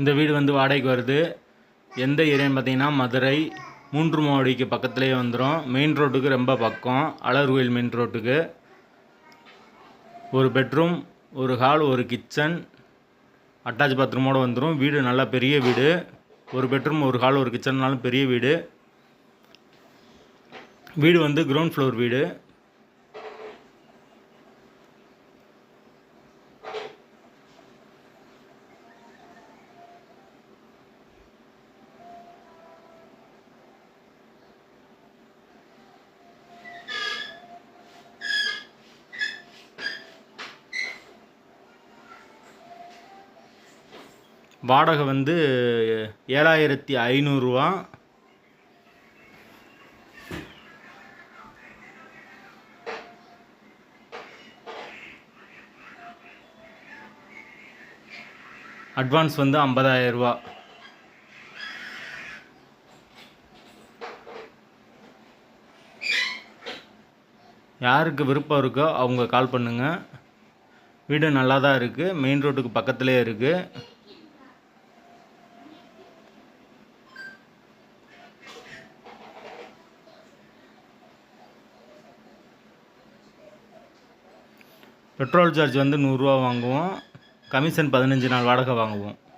இந்த வீடு வந்து வாடகைக்கு வருது. எந்த ஏரியான்னு பார்த்தீங்கன்னா மதுரை. மூன்று மாவடிக்கு பக்கத்துலேயே வந்துடும் மெயின் ரோட்டுக்கு ரொம்ப பக்கம். அலர்கோயில் மெயின் ரோட்டுக்கு ஒரு பெட்ரூம் ஒரு ஹால் ஒரு கிச்சன் அட்டாச் பாத்ரூமோடு வந்துடும் வீடு நல்லா பெரிய வீடு. ஒரு பெட்ரூம் ஒரு ஹால் ஒரு கிச்சன்னாலும் பெரிய வீடு. வீடு வந்து கிரவுண்ட் ஃப்ளோர் வீடு. வாடகை வந்து ஏழாயிரத்தி ஐநூறுரூவா அட்வான்ஸ் வந்து 50000 ரூபா யாருக்கு விருப்பம் இருக்கோ அவங்க கால் பண்ணுங்கள் வீடு நல்லா தான் இருக்குது மெயின் ரோட்டுக்கு பக்கத்துலேயே இருக்குது பெட்ரோல் சார்ஜ் வந்து நூறுரூவா வாங்குவோம். கமிஷன் பதினஞ்சு நாள் வாடகை வாங்குவோம்.